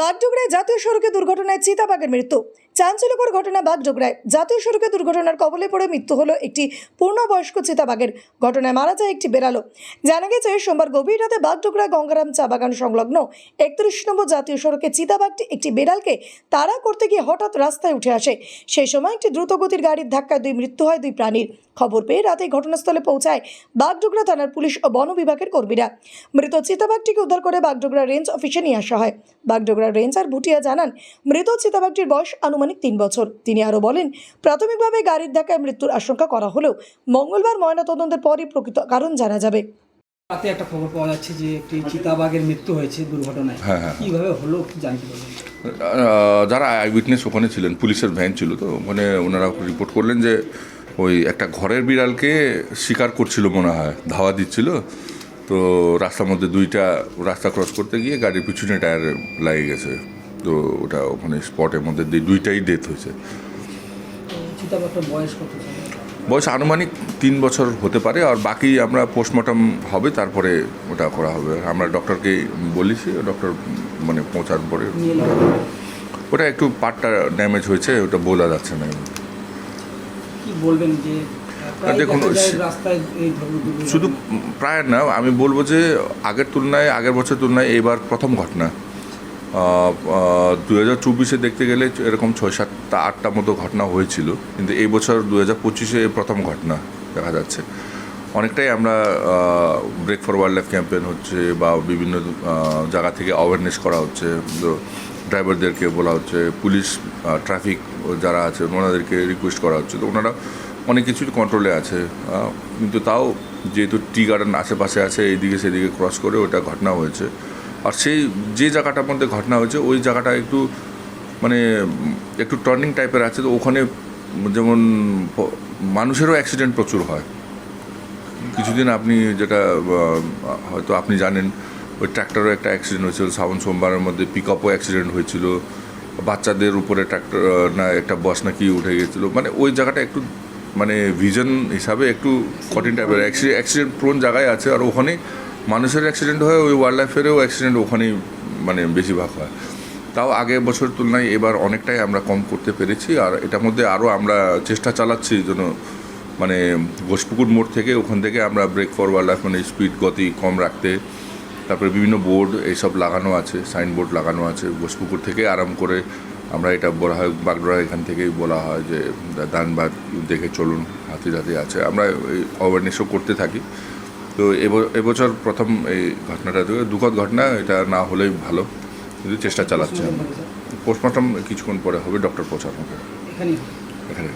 বাগডোগরায় জাতীয় সড়কে দুর্ঘটনায় চিতাবাঘের মৃত্যু। চাঞ্চল্যকর ঘটনা বাগডোগরায় জাতীয় সড়কে দুর্ঘটনার কবলে পড়ে মৃত্যু হলো একটি পূর্ণবয়স্ক চিতাবাঘের। ঘটনায় মারা যায় একটি বেড়ালো। জানা গেছে, সোমবার গভীর রাতে বাগডোগরা গঙ্গারাম চা বাগান সংলগ্ন একত্রিশ নম্বর জাতীয় সড়কে চিতাবাঘটি একটি বেড়ালকে তাড়া করতে গিয়ে হঠাৎ রাস্তায় উঠে আসে। সেই সময় একটি দ্রুতগতির গাড়ির ধাক্কায় দুই মৃত্যু হয় দুই প্রাণীর। খবর পেয়ে রাতে ঘটনাস্থলে পৌঁছায় বাগডোগরা থানার পুলিশ ও বন বিভাগের কর্মীরা। মৃত চিতাবাঘটিকে উদ্ধার করে বাগডোগরা রেঞ্জ অফিসে নিয়ে আসা হয়। বাগডোগরা রেঞ্জার ভুটিয়া জানান, মৃত চিতাবাঘটির বয়স আনুমানিক তিন বছর। তিনি আরও বলেন প্রাথমিকভাবে গাড়ির ধাক্কায় মৃত্যুর আশঙ্কা করা হলেও মঙ্গলবার ময়নাতদন্তের পরই প্রকৃত কারণ জানা যাবে। রাতে একটা খবর পাওয়া যাচ্ছে যে একটি চিতাবাঘের মৃত্যু হয়েছে দুর্ঘটনায়। হ্যাঁ, হ্যাঁ। কীভাবে হলো কি জানতে যারা আই উইটনেস ওখানে ছিলেন পুলিশের ভ্যান ছিল তো ওখানে ওনারা রিপোর্ট করলেন যে ওই একটা ঘরের বিড়ালকে শিকার করছিল মনে হয় ধাওয়া দিচ্ছিল। তো রাস্তার মধ্যে দুইটা রাস্তা ক্রস করতে গিয়ে গাড়ির পিছনে টায়ার লাগে গেছে। তো ওটা ওখানে স্পটের মধ্যে দুইটাই ডেথ হয়েছে। বয়স আনুমানিক তিন বছর হতে পারে আর বাকি আমরা পোস্টমর্টম হবে তারপরে ওটা করা হবে। আমরা ডক্টরকে বলেছি ডক্টর মানে পৌঁছার পরে ওটা একটু পার্টটা ড্যামেজ হয়েছে ওটা বোলা যাচ্ছে না। বলবেন যে দেখুন। শুধু প্রায় না আমি বলব যে আগের তুলনায় আগের বছর তুলনায় এবার প্রথম ঘটনা। দু হাজার চব্বিশে দেখতে গেলে এরকম ছয় সাতটা, আটটা মতো ঘটনা হয়েছিল। কিন্তু এই বছর দু হাজার পঁচিশে প্রথম ঘটনা দেখা যাচ্ছে। অনেকটাই আমরা break for wildlife campaign হচ্ছে বা বিভিন্ন জায়গা থেকে অ্যাওয়ারনেস করা হচ্ছে। ড্রাইভারদেরকে বলা হচ্ছে, পুলিশ ট্রাফিক যারা আছে ওনাদেরকে রিকোয়েস্ট করা হচ্ছে। তো ওনারা অনেক কিছু কন্ট্রোলে আছে। কিন্তু তাও যেহেতু টি গার্ডেন আশেপাশে আছে, এইদিকে সেদিকে ক্রস করে ওটা ঘটনা হয়েছে। আর সেই যে জায়গাটার মধ্যে ঘটনা হয়েছে, ওই জায়গাটা একটু মানে একটু টার্নিং টাইপের আছে, তো ওখানে যেমন মানুষেরও অ্যাক্সিডেন্ট প্রচুর হয়। কিছুদিন আপনি যেটা হয়তো আপনি জানেন, ওই ট্র্যাক্টরও একটা অ্যাক্সিডেন্ট হয়েছিল, শ্রাবণ সোমবারের মধ্যে পিক আপও অ্যাক্সিডেন্ট হয়েছিল, বাচ্চাদের উপরে ট্র্যাক্টর না, একটা বাস নাকি উঠে গেছিল মানে ওই জায়গাটা একটু মানে ভিজন হিসাবে একটু কঠিন টাইপের অ্যাক্সিডেন্ট প্রোন জায়গায় আছে, আর ওখানে মানুষের অ্যাক্সিডেন্ট হয়, ওই ওয়াইল্ড লাইফেরও অ্যাক্সিডেন্ট ওখানেই মানে বেশিরভাগ হয়। তাও আগের বছর তুলনায় এবার অনেকটাই আমরা কম করতে পেরেছি আর এটার মধ্যে আরও আমরা চেষ্টা চালাচ্ছি যেন মানে ঘোষপুকুর মোড় থেকে ওখান থেকে আমরা ব্রেক ফর ওয়াইল্ড লাইফ মানে স্পিড গতি কম রাখতে, তারপরে বিভিন্ন বোর্ড এইসব লাগানো আছে সাইনবোর্ড লাগানো আছে ঘোষপুকুর থেকে আরাম করে আমরা এটা বলা হয় বাগডোরা এখান থেকেই বলা হয় যে দানবাগ দেখে চলুন হাতি হাতি আছে। আমরা এই অ্যাওয়ারনেসও করতে থাকি। তো এব- এবছর প্রথম এই ঘটনাটা দুঃখদ ঘটনা এটা না হলেই ভালো। কিন্তু চেষ্টা চালাচ্ছে। আমরা পোস্টমর্টম কিছুক্ষণ পরে হবে ডক্টর প্রচার পরে এখানে